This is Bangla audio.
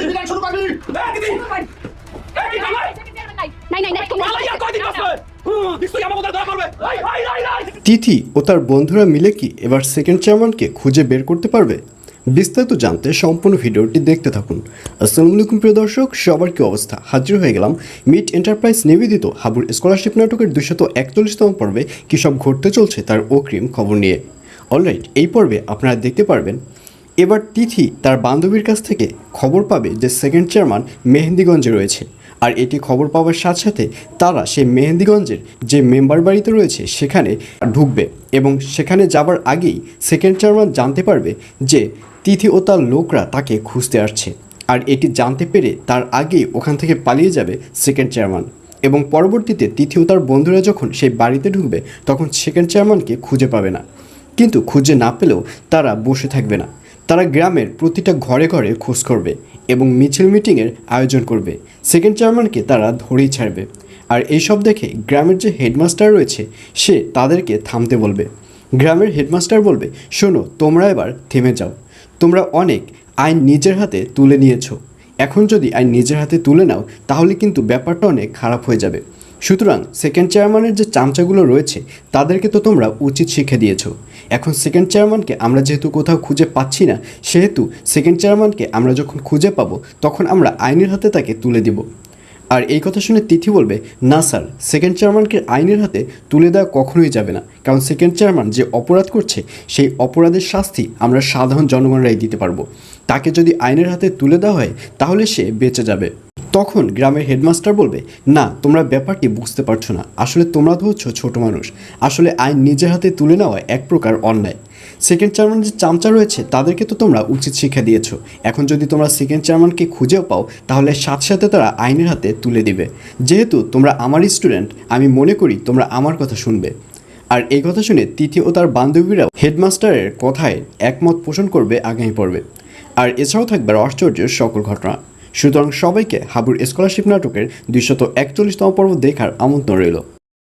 এই বিধান শুরু করবি। তিথি ও তার বন্ধুরা মিলে কি এবার সেকেন্ড চেয়ারম্যানকে খুঁজে বের করতে পারবে? বিস্তারিত জানতে সম্পূর্ণ ভিডিওটি দেখতে থাকুন। আসসালামু আলাইকুম প্রিয় দর্শক সবার কি অবস্থা? হাজির হয়ে গেলাম মিট এন্টারপ্রাইজ নিবেদিত হাবুর স্কলারশিপ নাটকের দুশত একচল্লিশতম পর্বে কী সব ঘটতে চলছে তার অগ্রিম খবর নিয়ে। অলরাইট এই পর্বে আপনারা দেখতে পারবেন এবার তিথি তার বান্ধবীর কাছ থেকে খবর পাবে যে সেকেন্ড চেয়ারম্যান মেহেন্দিগঞ্জে রয়েছে। আর এটি খবর পাওয়ার সাথে সাথে তারা সেই মেহেন্দিগঞ্জের যে মেম্বার বাড়িতে রয়েছে সেখানে ঢুকবে এবং সেখানে যাবার আগেই সেকেন্ড চেয়ারম্যান জানতে পারবে যে তিথি ও তার লোকরা তাকে খুঁজতে আসছে। আর এটি জানতে পেরে তার আগেই ওখান থেকে পালিয়ে যাবে সেকেন্ড চেয়ারম্যান এবং পরবর্তীতে তিথি ও তার বন্ধুরা যখন সেই বাড়িতে ঢুকবে, তখন সেকেন্ড চেয়ারম্যানকে খুঁজে পাবে না। কিন্তু খুঁজে না পেলেও তারা বসে থাকবে না। তারা গ্রামের প্রতিটা ঘরে ঘরে খোঁজ করবে এবং মিছিল মিটিংয়ের আয়োজন করবে। সেকেন্ড চেয়ারম্যানকে তারা ধরেই ছাড়বে। আর এইসব দেখে গ্রামের যে হেডমাস্টার রয়েছে, সে তাদেরকে থামতে বলবে। গ্রামের হেডমাস্টার বলবে, শোনো, তোমরা এবার থেমে যাও। তোমরা অনেক আইন নিজের হাতে তুলে নিয়েছো। এখন যদি আইন নিজের হাতে তুলে নাও, তাহলে কিন্তু ব্যাপারটা অনেক খারাপ হয়ে যাবে। সুতরাং সেকেন্ড চেয়ারম্যানের যে চামচাগুলো রয়েছে, তাদেরকে তো তোমরা উচিত শিক্ষা দিয়েছ। এখন সেকেন্ড চেয়ারম্যানকে আমরা যেহেতু কোথাও খুঁজে পাচ্ছি না, সেহেতু সেকেন্ড চেয়ারম্যানকে আমরা যখন খুঁজে পাবো, তখন আমরা আইনের হাতে তাকে তুলে দিব। আর এই কথা শুনে তিথি বলবে, না স্যার সেকেন্ড চেয়ারম্যানকে আইনের হাতে তুলে দেওয়া কখনোই যাবে না। কারণ সেকেন্ড চেয়ারম্যান যে অপরাধ করছে, সেই অপরাধের শাস্তি আমরা সাধারণ জনগণরাই দিতে পারব। তাকে যদি আইনের হাতে তুলে দেওয়া হয়, তাহলে সে বেঁচে যাবে। তখন গ্রামের হেডমাস্টার বলবে, না, তোমরা ব্যাপারটি বুঝতে পারছ না। আসলে তোমরা তো হচ্ছ ছোটো মানুষ। আসলে আইন নিজের হাতে তুলে নেওয়া এক প্রকার অন্যায়। সেকেন্ড চেয়ারম্যান যে চামচা রয়েছে, তাদেরকে তো তোমরা উচিত শিক্ষা দিয়েছ। এখন যদি তোমরা সেকেন্ড চেয়ারম্যানকে খুঁজেও পাও, তাহলে সাথে সাথে তারা আইনের হাতে তুলে দিবে। যেহেতু তোমরা আমার স্টুডেন্ট আমি মনে করি তোমরা আমার কথা শুনবে। আর এই কথা শুনে তিথি ও তার বান্ধবীরাও হেডমাস্টারের কথায় একমত পোষণ করবে আগামী পর্বে। আর এছাড়াও থাকবে আশ্চর্যের সকল ঘটনা। সুতরাং সবাইকে হাবুর স্কলারশিপ নাটকের দুইশত একচল্লিশতম পর্ব দেখার আমন্ত্রণ রইল।